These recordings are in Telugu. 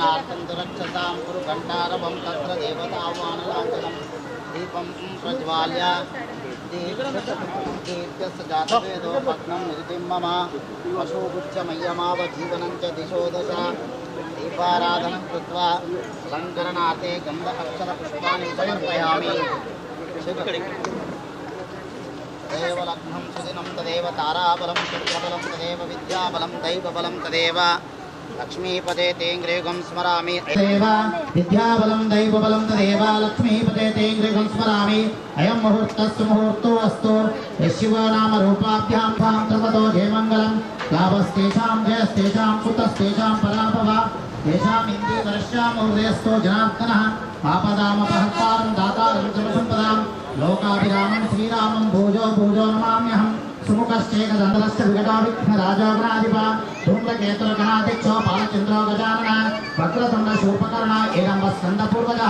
आगमनार्थं तु देवानां गमनार्थं तु रक्षसां कुरु घण्टारवं तत्र देवतावानलाञ्चनं दीपं प्रज्वाल्य दीप्यस्य जातवेदो भग्नं निरतिं मम पशुगुच्छमय्यमावजीवनं च दिशो दश दीपाराधनं कृत्वा अलङ्करणार्थे गन्ध अक्षरपुष्पाणि समर्पयामि तदेव लग्नं सुदिनं तदेव ताराबलं चन्द्रबलं तदेव विद्याबलं दैवबलं तदेव లక్ష్మీపదే తేంగ్రేగం స్మరామి విద్యాబలం దైవబలం తదేవ లక్ష్మీపదే తేంగ్రేగం స్మరామి అయం ముహూర్తస్సు ముహూర్తో అస్తు యశివనామ రూపాభ్యాం తాం త్రమతో జయమంగళం లాభస్తేషాం జయస్తేషాం పుతస్తేషాం పరాపవ తేషామిందే వర్షామహృదయస్తో జనార్దనః ఆపదామపహర్తారం దాతారం జనసంపదాం లోకాభిరామం శ్రీరామం భూజో భూజో నమామ్యహం సుముఖశ్చేక దండలస్య వికటావిఘ్న రాజోగణాధిప తుండకేతులకణాధిక్షో బాలచంద్రో గజానన వక్రతుండ శూర్పకర్ణ ఏడంబ స్కందపూర్వజ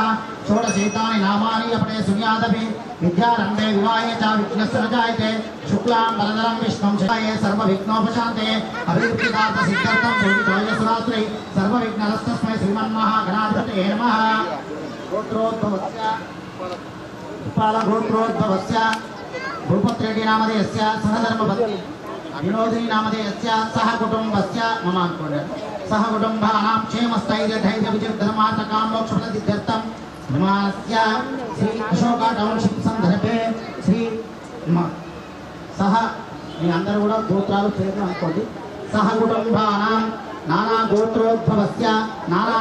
షోడశీతాని నామాని అపడే సునియాదవి విద్యారంభే వివాహే చ విఘ్నస్య రజాయతే శుక్లాం వరదరం విష్ణుం శివాయే సర్వ విఘ్నోపశాంతే అభివృద్ధిదాత సిద్ధార్థం పూజితోయసురాత్రి గోత్రోద్భవస్య భూపత్రెడ్డి నామధేయస్య సహధర్మపత్ని వినోదిని నామధేయస్య సహ కుటుంబస్య మమ అనుకోండి సహ కుటుంబానాం క్షేమ స్థైర్య ధైర్య విజయధర్మాతకాం మోక్షఫలసిద్ధ్యర్థం విమానస్య శ్రీ అశోక టౌన్షిప్ సందర్భే శ్రీ సహ మీ అందరూ కూడా గోత్రాలు పేరు అనుకోండి. సహ కుటుంబానాం నానా గోత్రోద్భవస్య నానా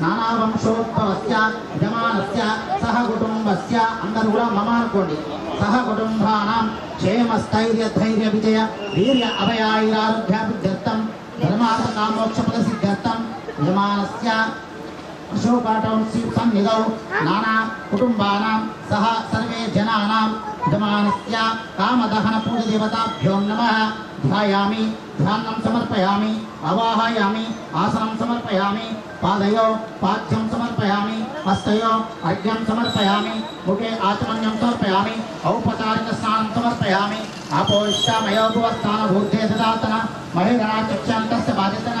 నానా వంశోద్భవస్య యజమానస్య సహ కుటుంబస్య అందరూ కూడా మమ అనుకోండి సహ కుటుంబానాం క్షేమ స్థైర్య ధైర్య విజయ వీర్య అభయాయిరారోగ్యాభివృద్ధ్యర్థం ధర్మార్థ కామోక్ష పద సిద్ధ్యర్థం యజమానస్య అశోకాటౌన్షిప్ సన్నిధౌ నానా కుటుంబానాం సహ సర్వే జనానాం యజమానస్య కామదహన పూజదేవతాభ్యో నమ ధ్యాయామి ధ్యానం సమర్పయామి అవాహయామి ఆసనం సమర్పయామి పాదయో పాఠ్యం సమర్పయామి హస్తయో అర్ఘ్యం సమర్పయామి ముఖే ఆచమన్యం సమర్పయామి ఔపచారిక స్నానం సమర్పయామి ఆపోష్యామయోపవస్థాన బుద్ధే దదాతన మహిళాచక్షాం తస్య బాధ్యతన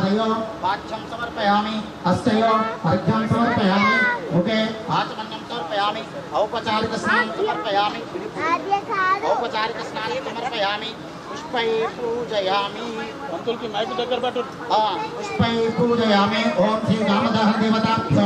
ధ్యానం సమర్పయామి ఆత్మపూర్వ నమస్కారం సమర్పయామి ఓం పాదయో పాఠ్యం సమర్పయామి హస్తయో అర్ఘ్యం సమర్పయామి ముఖే ఆచమన్యం సమర్పయామి ఔపచారిక స్నానం సమర్పయామి ఔపచారిక స్నానం సమర్పయామి పుష్పై పూజయామి పంతులకి మైక్ దగ్గర పెట్టు ఆ, పుష్పై పూజయామి ఓం శ్రీ రామదహ దేవతాభ్యో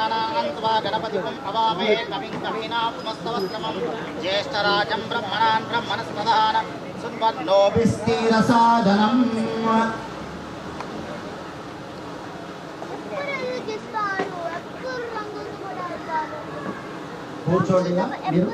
గణానాన్వా గణపతిం అవామహే కవిం కవీనామస్తవక్రమం జ్యేష్ఠరాజం బ్రహ్మణాన్ బ్రహ్మణస్పదాన సున్వన్నోభిస్తీరసాదనం కూర్చోండి మీరు.